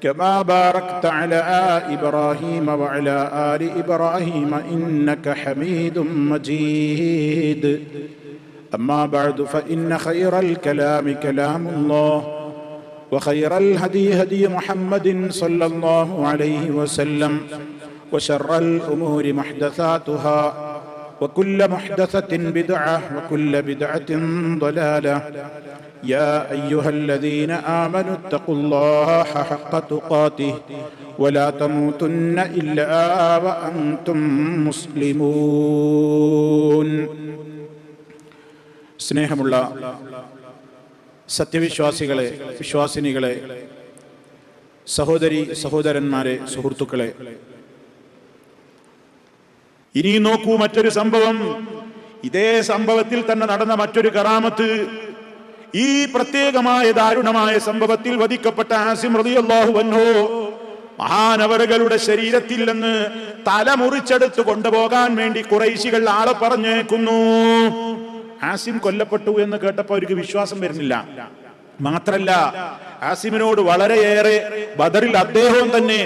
كما باركت على إبراهيم وعلى آل إبراهيم إنك حميد مجيد. أما بعد فإن خير الكلام كلام الله وخير الهدي هدي محمد صلى الله عليه وسلم وشر الأمور محدثاتها وكل محدثة بدعة وكل بدعة ضلالة يا أيها الذين آمنوا اتقوا الله حق تقاته ولا تموتن إلا وأنتم مسلمون സ്നേഹമുള്ള സത്യവിശ്വാസികളെ വിശ്വാസിനികളെ സഹോദരി സഹോദരന്മാരെ സുഹൃത്തുക്കളെ ഇനി നോക്കൂ മറ്റൊരു സംഭവം. ഇതേ സംഭവത്തിൽ തന്നെ നടന്ന മറ്റൊരു കറാമത്ത്. ഈ പ്രത്യേകമായ ദാരുണമായ സംഭവത്തിൽ വധിക്കപ്പെട്ട ആസിം റതിയല്ലാഹു വന്നോ മഹാനവറുകളുടെ ശരീരത്തിൽ നിന്ന് തല മുറിച്ചെടുത്ത് കൊണ്ടുപോകാൻ വേണ്ടി കുറൈശികൾ ആളെ പറഞ്ഞേക്കുന്നു. ആസിം കൊല്ലപ്പെട്ടു എന്ന് കേട്ടപ്പോൾ അവർക്ക് വിശ്വാസം വരുന്നില്ല. മാത്രല്ല ആസിമിനോട് വളരെയേറെ ബദറിൽ അദ്ദേഹവും തന്നെ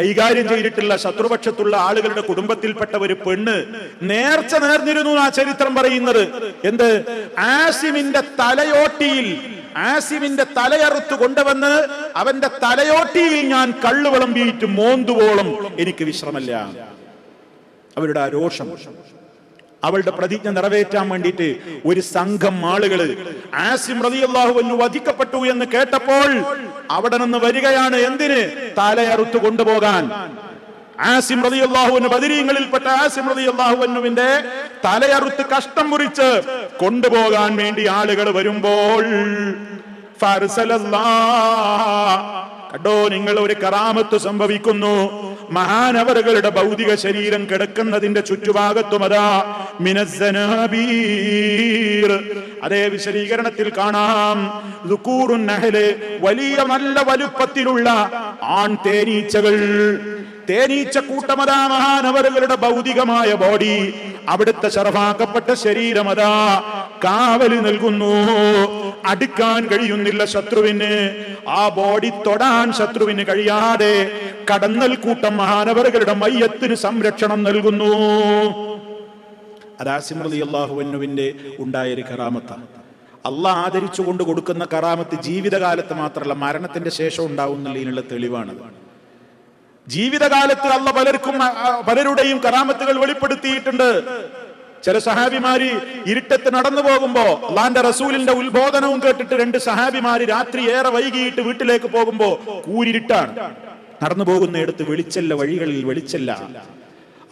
കൈകാര്യം ചെയ്തിട്ടുള്ള ശത്രുപക്ഷത്തുള്ള ആളുകളുടെ കുടുംബത്തിൽപ്പെട്ട ഒരു പെണ്ണ് നേർച്ച നേർന്നിരുന്നു ആ ചരിത്രം പറയുന്നത്. എന്ത്? ആസിമിന്റെ തലയോട്ടിയിൽ ആസിമിന്റെ തലയറുത്തു കൊണ്ടുവന്ന് അവന്റെ തലയോട്ടിയിൽ ഞാൻ കള്ളു വിളമ്പിയിട്ട് മോന്തുവോളം എനിക്ക് വിശ്രമല്ല അവരുടെ ആ രോഷം അവളുടെ പ്രതിജ്ഞ നിറവേറ്റാൻ വേണ്ടിയിട്ട് ഒരു സംഘം ആളുകൾ ആസിം റതിയാഹു വധിക്കപ്പെട്ടു എന്ന് കേട്ടപ്പോൾ അവിടെ നിന്ന് വരികയാണ് എന്തിന്? തലയറുത്തു കൊണ്ടുപോകാൻ. ആസിം റളിയല്ലാഹുവിന് ബദരീങ്ങളിൽപ്പെട്ട ആസിം റളിയല്ലാഹുവിന്റെ തലയറുത്ത് കഷ്ടം മുറിച്ച് കൊണ്ടുപോകാൻ വേണ്ടി ആളുകൾ വരുമ്പോൾ കണ്ടോ നിങ്ങൾ ഒരു കറാമത്ത് സംഭവിക്കുന്നു. മഹാനവറുകളുടെ ഭൗതിക ശരീരം കിടക്കുന്നതിന്റെ ചുറ്റുഭാഗത്തും അതാ മിനസ്സനാബീർ. അതേ വിശദീകരണത്തിൽ കാണാം. നഹൽ വലിയ നല്ല വലുപ്പത്തിലുള്ള ആൺ തേനീച്ചകൾ. തേനീച്ച കൂട്ടമതാ മഹാനവറുകളുടെ ഭൗതികമായ ബോഡി. അവിടുത്തെ ശറഫാക്കപ്പെട്ട ശരീരമതാ കാവൽ നൽകുന്നു. അടുക്കാൻ കഴിയുന്നില്ല ശത്രുവിന്. ആ ബോഡി തൊടാൻ ശത്രുവിന് കഴിയാതെ കടന്നൽ കൂട്ടം മഹാനവറുകളുടെ മയ്യത്തിന് സംരക്ഷണം നൽകുന്നു. അതാസിമൃതി അള്ളാഹുവിന്റെ ഉണ്ടായ ഒരു കറാമത്താണ്. അള്ളാഹ് ആദരിച്ചു കൊണ്ട് കൊടുക്കുന്ന കറാമത്ത് ജീവിതകാലത്ത് മാത്രമല്ല മരണത്തിന്റെ ശേഷം ഉണ്ടാവുന്നതിനുള്ള തെളിവാണ് ജീവിതകാലത്ത് അല്ല പലർക്കും പലരുടെയും കറാമത്തുകൾ വെളിപ്പെടുത്തിയിട്ടുണ്ട്. ചില സഹാബിമാര് ഇരുട്ടത്ത് നടന്നു പോകുമ്പോ അള്ളാന്റെ റസൂലിന്റെ ഉത്ബോധനവും കേട്ടിട്ട് രണ്ട് സഹാബിമാര് രാത്രി ഏറെ വൈകിയിട്ട് വീട്ടിലേക്ക് പോകുമ്പോ കൂരിരുട്ടാണ്. നടന്നു പോകുന്നിടത്ത് വെളിച്ചല്ല വഴികളിൽ വെളിച്ചല്ല.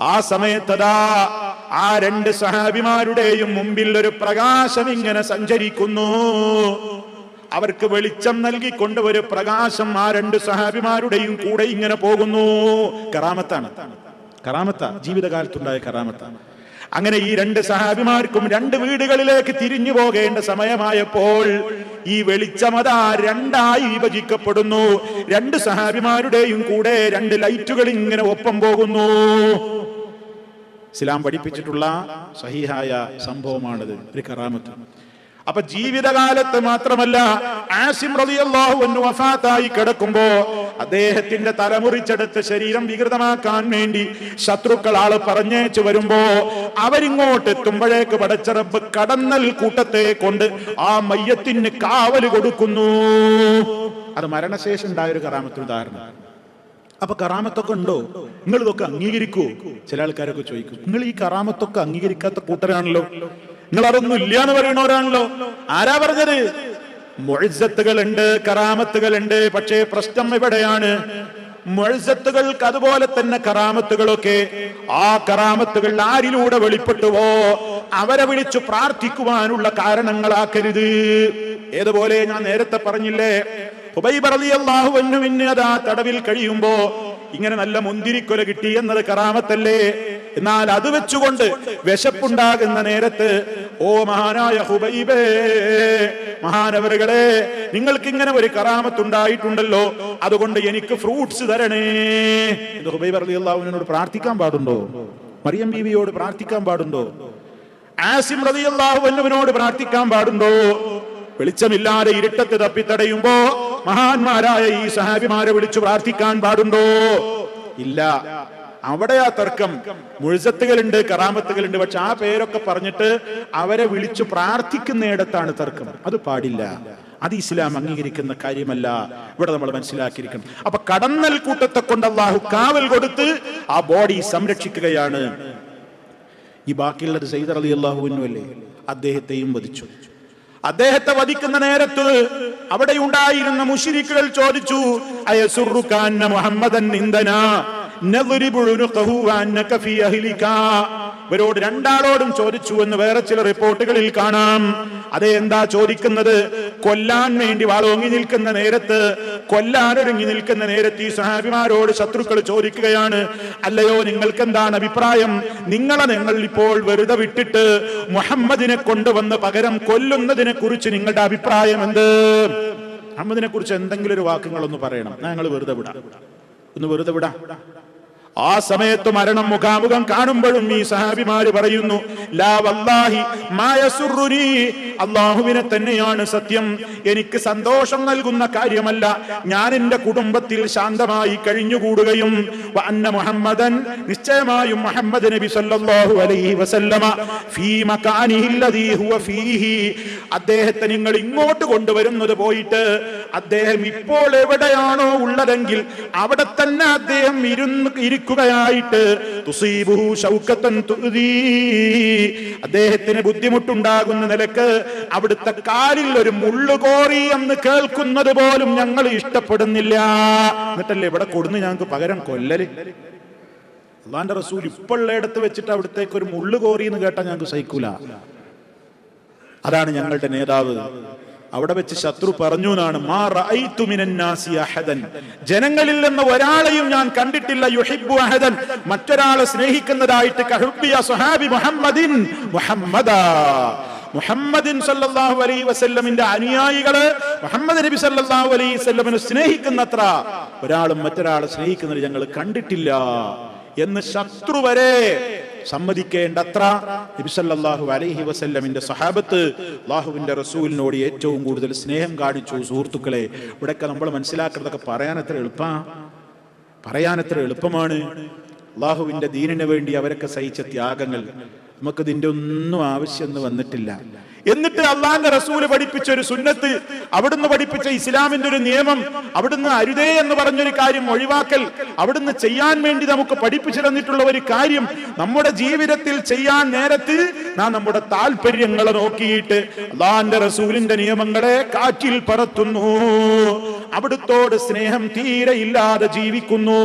ആ സമയത്തതാ ആ രണ്ട് സഹാബിമാരുടെയും മുമ്പിൽ ഒരു പ്രകാശം ഇങ്ങനെ സഞ്ചരിക്കുന്നു. അവർക്ക് വെളിച്ചം നൽകിക്കൊണ്ട് ഒരു പ്രകാശം ആ രണ്ട് സഹാബിമാരുടെയും കൂടെ ഇങ്ങനെ പോകുന്നു. കറാമത്താണ്. കറാമത്ത ജീവിതകാലത്തുണ്ടായ കറാമത്താണ്. അങ്ങനെ ഈ രണ്ട് സഹാബിമാർക്കും രണ്ട് വീടുകളിലേക്ക് തിരിഞ്ഞു പോകേണ്ട സമയമായപ്പോൾ ഈ വെളിച്ചമത രണ്ടായി വിഭജിക്കപ്പെടുന്നു. രണ്ട് സഹാബിമാരുടെയും കൂടെ രണ്ട് ലൈറ്റുകൾ ഇങ്ങനെ ഒപ്പം പോകുന്നു. ഇസ്ലാം പഠിപ്പിച്ചിട്ടുള്ള സഹിഹായ സംഭവമാണിത് ഒരു കറാമത്ത്. അപ്പൊ ജീവിതകാലത്ത് മാത്രമല്ല ആസിം റളിയല്ലാഹു വഫാത്തായി കിടക്കുമ്പോ അദ്ദേഹത്തിന്റെ തലമുറിച്ചെടുത്ത് ശരീരം വികൃതമാക്കാൻ വേണ്ടി ശത്രുക്കൾ ആൾ പറഞ്ഞേച്ചു വരുമ്പോ അവരിങ്ങോട്ട് എത്തുമ്പോഴേക്ക് പടച്ചറബ് കടന്നൽ കൂട്ടത്തെ കൊണ്ട് ആ മയ്യത്തിന് കാവൽ കൊടുക്കുന്നു. അത് മരണശേഷം ഉണ്ടായ ഒരു കറാമത്തിന് ഉദാഹരണം. അപ്പൊ കറാമത്തൊക്കെ ഉണ്ടോ? നിങ്ങൾ ഇതൊക്കെ അംഗീകരിക്കുവോ? ചില ആൾക്കാരൊക്കെ ചോദിക്കും നിങ്ങൾ ഈ കറാമത്തൊക്കെ അംഗീകരിക്കാത്ത കൂട്ടരാണല്ലോ. നിങ്ങൾ അതൊന്നും ഇല്ല എന്ന് പറയണവരാണല്ലോ ആരാ പറഞ്ഞത്? മൊഴിസത്തുകളുണ്ട് കറാമത്തുകളുണ്ട്. പക്ഷേ പ്രശ്നം ഇവിടെയാണ് മൊഴിസത്തുകൾക്ക് അതുപോലെ തന്നെ കറാമത്തുകളൊക്കെ. ആ കറാമത്തുകൾ ആരിലൂടെ വെളിപ്പെട്ടുവോ? അവരെ വിളിച്ചു പ്രാർത്ഥിക്കുവാനുള്ള കാരണങ്ങളാക്കരുത്. ഏതുപോലെ ഞാൻ നേരത്തെ പറഞ്ഞില്ലേ? ഹുബൈബ് റളിയല്ലാഹു അൻഹുവിന് അതാ തടവിൽ കഴിയുമ്പോ ഇങ്ങനെ നല്ല മുന്തിരിക്കൊല കിട്ടി എന്നത് കറാമത്തല്ലേ? എന്നാൽ അത് വെച്ചുകൊണ്ട് വിശപ്പുണ്ടാകുന്ന നേരത്ത് ഓ മഹാനായ ഹുബൈബേ മഹാനവറുകളെ നിങ്ങൾക്ക് ഇങ്ങനെ ഒരു കറാമത്തുണ്ടായിട്ടുണ്ടല്ലോ. അതുകൊണ്ട് എനിക്ക് ഫ്രൂട്ട്സ് തരണേ. ഇത് ഹുബൈബ് അലി അള്ളാഹുവിനോട് പ്രാർത്ഥിക്കാൻ പാടുണ്ടോ? മറിയം ബീവിയോട് പ്രാർത്ഥിക്കാൻ പാടുണ്ടോ? ആസിം റതി പ്രാർത്ഥിക്കാൻ പാടുണ്ടോ? വെളിച്ചമില്ലാതെ ഇരുട്ടത്ത് തപ്പിത്തടയുമ്പോ മഹാന്മാരായ ഈ സഹാബിമാരെ വിളിച്ചു പ്രാർത്ഥിക്കാൻ പാടുണ്ടോ? ഇല്ല. അവിടെ ആ തർക്കം മുഴുസത്തുകളുണ്ട് കറാമത്തുകളുണ്ട്. പക്ഷെ ആ പേരൊക്കെ പറഞ്ഞിട്ട് അവരെ വിളിച്ചു പ്രാർത്ഥിക്കുന്നിടത്താണ് തർക്കം. അത് പാടില്ല. അത് ഇസ്ലാം അംഗീകരിക്കുന്ന കാര്യമല്ല. ഇവിടെ നമ്മൾ മനസ്സിലാക്കിയിരിക്കണം. അപ്പൊ കടന്നൽ കൂട്ടത്തെ കൊണ്ട് അള്ളാഹു കാവൽ കൊടുത്ത് ആ ബോഡി സംരക്ഷിക്കുകയാണ്. ഈ ബാക്കിയുള്ളത് സൈദർ അലി അള്ളാഹുവിനും അല്ലേ? അദ്ദേഹത്തെയും വധിച്ചു. അദ്ദേഹത്തെ വധിക്കുന്ന നേരത്ത് അവിടെ ഉണ്ടായിരുന്ന മുഷിരിക്കുകൾ ചോദിച്ചു അയസുറുഖാൻ മുഹമ്മദൻ നിന്ദന? ഇവരോട് രണ്ടാളോടും ചോദിച്ചു എന്ന് വേറെ ചില റിപ്പോർട്ടുകളിൽ കാണാം. അതേ എന്താ ചോദിക്കുന്നത്? കൊല്ലാൻ വേണ്ടി വാളോങ്ങി നിൽക്കുന്ന നേരത്ത് കൊല്ലാനൊരുങ്ങി നിൽക്കുന്ന നേരത്ത് ഈ സഹാബിമാരോട് ശത്രുക്കൾ ചോദിക്കുകയാണ് അല്ലയോ നിങ്ങൾക്ക് എന്താണ് അഭിപ്രായം? നിങ്ങളെ നിങ്ങൾ ഇപ്പോൾ വെറുതെ വിട്ടിട്ട് മുഹമ്മദിനെ കൊണ്ടുവന്ന് പകരം കൊല്ലുന്നതിനെ കുറിച്ച് നിങ്ങളുടെ അഭിപ്രായം എന്ത്? മുഹമ്മദിനെ കുറിച്ച് എന്തെങ്കിലും ഒരു വാക്കുകളൊന്ന് പറയണം. ഞങ്ങൾ വെറുതെ വിടാം. ഒന്ന് വെറുതെ വിടാം. ആ സമയത്ത് മരണം മുഖാമുഖം കാണുമ്പോഴും ഈ സഹാബിമാര് പറയുന്നു ലാ വല്ലാഹി അള്ളാഹുവിനെ തന്നെയാണ് സത്യം. എനിക്ക് സന്തോഷം നൽകുന്ന കാര്യമല്ല. ഞാൻ എന്റെ കുടുംബത്തിൽ ശാന്തമായി കഴിഞ്ഞുകൂടുകയും മുഹമ്മദൻ നിശ്ചയമായും മുഹമ്മദ് നബി സല്ലല്ലാഹു അലൈഹി വസല്ലമ ഫീ അല്ലദീ ഹുവ ഫീഹി. അദ്ദേഹത്തെ നിങ്ങൾ ഇങ്ങോട്ട് കൊണ്ടുവരുന്നത് പോയിട്ട് അദ്ദേഹം ഇപ്പോൾ എവിടെയാണോ ഉള്ളതെങ്കിൽ അവിടെ തന്നെ അദ്ദേഹം ഇരുന്ന് ഇരിക്കുകയായിട്ട് തുഅ്ദീ. അദ്ദേഹത്തിന് ബുദ്ധിമുട്ടുണ്ടാകുന്ന നിലയ്ക്ക് അവിടുത്തെ കാലിൽ ഒരു മുള്ളുകോറി എന്ന് കേൾക്കുന്നത് പോലും ഞങ്ങൾ ഇഷ്ടപ്പെടുന്നില്ല. എന്നിട്ടല്ലേ ഇവിടെ കൊടുന്ന് ഞങ്ങൾക്ക് പകരം കൊല്ലല്? അള്ളാന്റെ റസൂൽ ഇപ്പോഴുള്ളയിടത്ത് വെച്ചിട്ട് അവിടത്തേക്ക് ഒരു മുള്ളുകോറി എന്ന് കേട്ടാൽ ഞങ്ങൾക്ക് സഹിക്കൂല. അതാണ് ഞങ്ങളുടെ നേതാവ്. അവിടെ വെച്ച് ശത്രു പറഞ്ഞു എന്നാണ്. ജനങ്ങളിൽ നിന്ന് ഒരാളെയും ഞാൻ കണ്ടിട്ടില്ല യുഹിബ്ബു അഹദൻ. മറ്റൊരാളെ സ്നേഹിക്കുന്നതായിട്ട് സുഹാബി മുഹമ്മദിൻ മുഹമ്മദ. മുഹമ്മദിൻ സല്ലല്ലാഹു അലൈഹി വസല്ലമിന്റെ അനുയായികൾ മുഹമ്മദ് നബി സല്ലല്ലാഹു അലൈഹി വസല്ലമിനെ സ്നേഹിക്കുന്നത്ര. ഒരാളും മറ്റൊരാളെ സ്നേഹിക്കുന്നത് ഞങ്ങൾ കണ്ടിട്ടില്ല. എന്ന് ശത്രു വരെ സമ്മതിക്കേണ്ടത്ര. നബിസല്ലാഹു അലൈഹി വസല്ലമിന്റെ സഹാബത്ത് അള്ളാഹുവിന്റെ റസൂലിനോട് ഏറ്റവും കൂടുതൽ സ്നേഹം കാണിച്ചു. സുഹൃത്തുക്കളെ ഇവിടെയൊക്കെ നമ്മൾ മനസ്സിലാക്കുന്നതൊക്കെ പറയാൻ എത്ര എളുപ്പാ? പറയാൻ എത്ര എളുപ്പമാണ്? അള്ളാഹുവിന്റെ ദീനിന് വേണ്ടി അവരൊക്കെ സഹിച്ച ത്യാഗങ്ങൾ. നമുക്ക് ഇതിന്റെ ഒന്നും ആവശ്യം വന്നിട്ടില്ല. എന്നിട്ട് അള്ളാന്റെ റസൂൽ പഠിപ്പിച്ച ഒരു സുന്നത്ത് അവിടുന്ന് പഠിപ്പിച്ച ഇസ്ലാമിന്റെ ഒരു നിയമം അവിടുന്ന് അരുതേ എന്ന് പറഞ്ഞൊരു കാര്യം ഒഴിവാക്കൽ അവിടുന്ന് ചെയ്യാൻ വേണ്ടി നമുക്ക് പഠിപ്പിച്ചു തന്നിട്ടുള്ള ഒരു കാര്യം നമ്മുടെ ജീവിതത്തിൽ ചെയ്യാൻ നേരത്ത് നാം നമ്മുടെ താല്പര്യങ്ങളെ നോക്കിയിട്ട് അള്ളാന്റെ റസൂലിന്റെ നിയമങ്ങളെ കാറ്റിൽ പറത്തുന്നു. അവിടുത്തോട് സ്നേഹം തീരെ ഇല്ലാതെ ജീവിക്കുന്നു.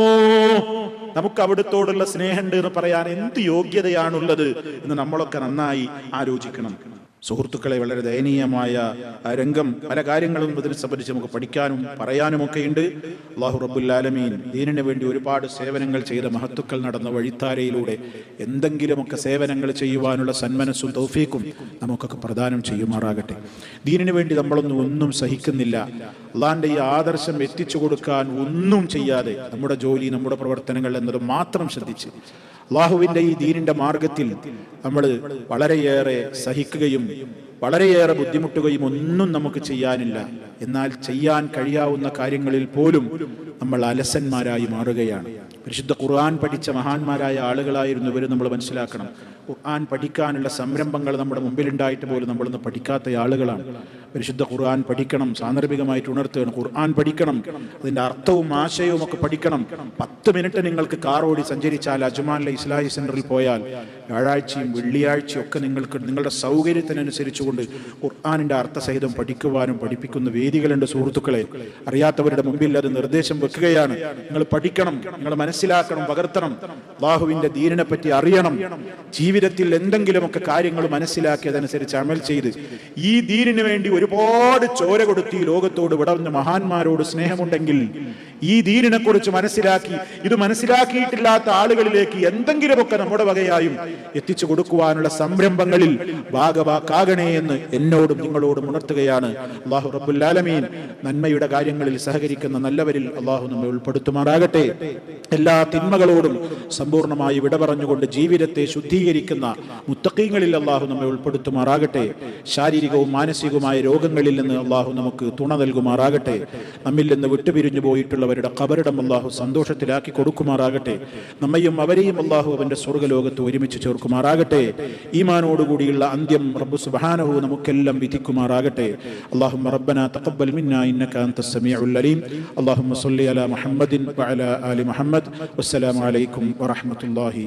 നമുക്ക് അവിടുത്തോടുള്ള സ്നേഹമുണ്ട് എന്ന് പറയാൻ എന്ത് യോഗ്യതയാണുള്ളത് എന്ന് നമ്മളൊക്കെ നന്നായി ആലോചിക്കണം. സുഹൃത്തുക്കളെ വളരെ ദയനീയമായ രംഗം പല കാര്യങ്ങളും ഇതിനെ സംബന്ധിച്ച് നമുക്ക് പഠിക്കാനും പറയാനും ഒക്കെ ഉണ്ട് അള്ളാഹു റബുല്ലാലമീൻ ദീനിന് വേണ്ടി ഒരുപാട് സേവനങ്ങൾ ചെയ്ത മഹത്തുക്കൾ നടന്ന വഴിത്താരയിലൂടെ എന്തെങ്കിലുമൊക്കെ സേവനങ്ങൾ ചെയ്യുവാനുള്ള സന്മനസ്സും തൗഫീക്കും നമുക്കൊക്കെ പ്രദാനം ചെയ്യുമാറാകട്ടെ. ദീനിന് വേണ്ടി നമ്മളൊന്നും ഒന്നും സഹിക്കുന്നില്ല. അള്ളാഹിന്റെ ഈ ആദർശം എത്തിച്ചു കൊടുക്കാൻ ഒന്നും ചെയ്യാതെ നമ്മുടെ ജോലി നമ്മുടെ പ്രവർത്തനങ്ങൾ എന്നത് മാത്രം ശ്രദ്ധിച്ച് അള്ളാഹുവിന്റെ ഈ ദീനിന്റെ മാർഗത്തിൽ നമ്മൾ വളരെയേറെ സഹിക്കുകയും വളരെയേറെ ബുദ്ധിമുട്ടുകയും ഒന്നും നമുക്ക് ചെയ്യാനില്ല. എന്നാൽ ചെയ്യാൻ കഴിയാവുന്ന കാര്യങ്ങളിൽ പോലും നമ്മൾ അലസന്മാരായി മാറുകയാണ്. പരിശുദ്ധ ഖുർആൻ പഠിച്ച മഹാന്മാരായ ആളുകളായിരുന്നു ഇവർ നമ്മൾ മനസ്സിലാക്കണം. ഖുർആൻ പഠിക്കാനുള്ള സംരംഭങ്ങൾ നമ്മുടെ മുമ്പിലുണ്ടായിട്ട് പോലും നമ്മളൊന്ന് പഠിക്കാത്ത ആളുകളാണ്. പരിശുദ്ധ ഖുർആൻ പഠിക്കണം സാന്ദർഭികമായിട്ട് ഉണർത്തുകയാണ്. ഖുർആൻ പഠിക്കണം അതിന്റെ അർത്ഥവും ആശയവും ഒക്കെ പഠിക്കണം. പത്ത് മിനിറ്റ് നിങ്ങൾക്ക് കാർ ഓടി സഞ്ചരിച്ചാൽ അജ്മാനിലെ ഇസ്ലാഹി സെന്ററിൽ പോയാൽ വ്യാഴാഴ്ചയും വെള്ളിയാഴ്ചയും ഒക്കെ നിങ്ങൾക്ക് നിങ്ങളുടെ സൗകര്യത്തിനനുസരിച്ചുകൊണ്ട് ഖുർആാനിന്റെ അർത്ഥസഹിതം പഠിക്കുവാനും പഠിപ്പിക്കുന്ന വേദികളുണ്ട് സുഹൃത്തുക്കളെ. അറിയാത്തവരുടെ മുമ്പിൽ അത് നിർദ്ദേശം വെക്കുകയാണ്. നിങ്ങൾ പഠിക്കണം നിങ്ങൾ മനസ്സിലാക്കണം പകർത്തണം. അള്ളാഹുവിന്റെ ദീനിനെ പറ്റി അറിയണം. ജീവിതത്തിൽ എന്തെങ്കിലുമൊക്കെ കാര്യങ്ങൾ മനസ്സിലാക്കിയതനുസരിച്ച് അമൽ ചെയ്ത് ഈ ദീനിന് വേണ്ടി ഒരുപാട് ചോര കൊടുത്തി ലോകത്തോട് വിടർന്ന് മഹാന്മാരോട് സ്നേഹമുണ്ടെങ്കിൽ ഈ ദീനിനെ കുറിച്ച് മനസ്സിലാക്കി ഇത് മനസ്സിലാക്കിയിട്ടില്ലാത്ത ആളുകളിലേക്ക് എന്തെങ്കിലുമൊക്കെ നമ്മുടെ വകയായും എത്തിച്ചു കൊടുക്കുവാനുള്ള സംരംഭങ്ങളിൽ ഭാഗവാക്കാകണേ എന്ന് എന്നോടും നിങ്ങളോടും ഉണർത്തുകയാണ്. അള്ളാഹു റബുല്ലാലമീൻ നന്മയുടെ കാര്യങ്ങളിൽ സഹകരിക്കുന്ന നല്ലവരിൽ അള്ളാഹു നമ്മെ ഉൾപ്പെടുത്തുമാറാകട്ടെ. എല്ലാ തിന്മകളോടും സമ്പൂർണമായി വിട പറഞ്ഞുകൊണ്ട് ജീവിതത്തെ ശുദ്ധീകരിക്കുന്ന മുത്തക്കീങ്ങളിൽ അള്ളാഹു നമ്മെ ഉൾപ്പെടുത്തുമാറാകട്ടെ. ശാരീരികവും മാനസികവുമായ രോഗങ്ങളിൽ നിന്ന് അള്ളാഹു നമുക്ക് തുണ നൽകുമാറാകട്ടെ. നമ്മിൽ നിന്ന് വിട്ടുപിരിഞ്ഞു അവരുടെ കബറിടം അള്ളാഹു സന്തോഷത്തിലാക്കി കൊടുക്കുമാറാകട്ടെ. നമ്മയും അവരെയും അള്ളാഹു അവന്റെ സ്വർഗലോകത്ത് ഒരുമിച്ച് ചേർക്കുമാറാകട്ടെ. ഈമാനോടുകൂടിയുള്ള അന്ത്യം റബ്ബു സുബാനഹു നമുക്കെല്ലാം വിധിക്കുമാറാകട്ടെ. അള്ളാഹു റബ്ബന തഖബ്ബൽ മിന്ന ഇന്നക അൻത സമീഉൽ അലീം. അല്ലാഹുമ്മ സ്വല്ലി അലാ മുഹമ്മദിൻ വഅലാ ആലി മുഹമ്മദ്. വസ്സലാമലൈക്കും അലൈക്കും വറഹ്മത്തുള്ളാഹി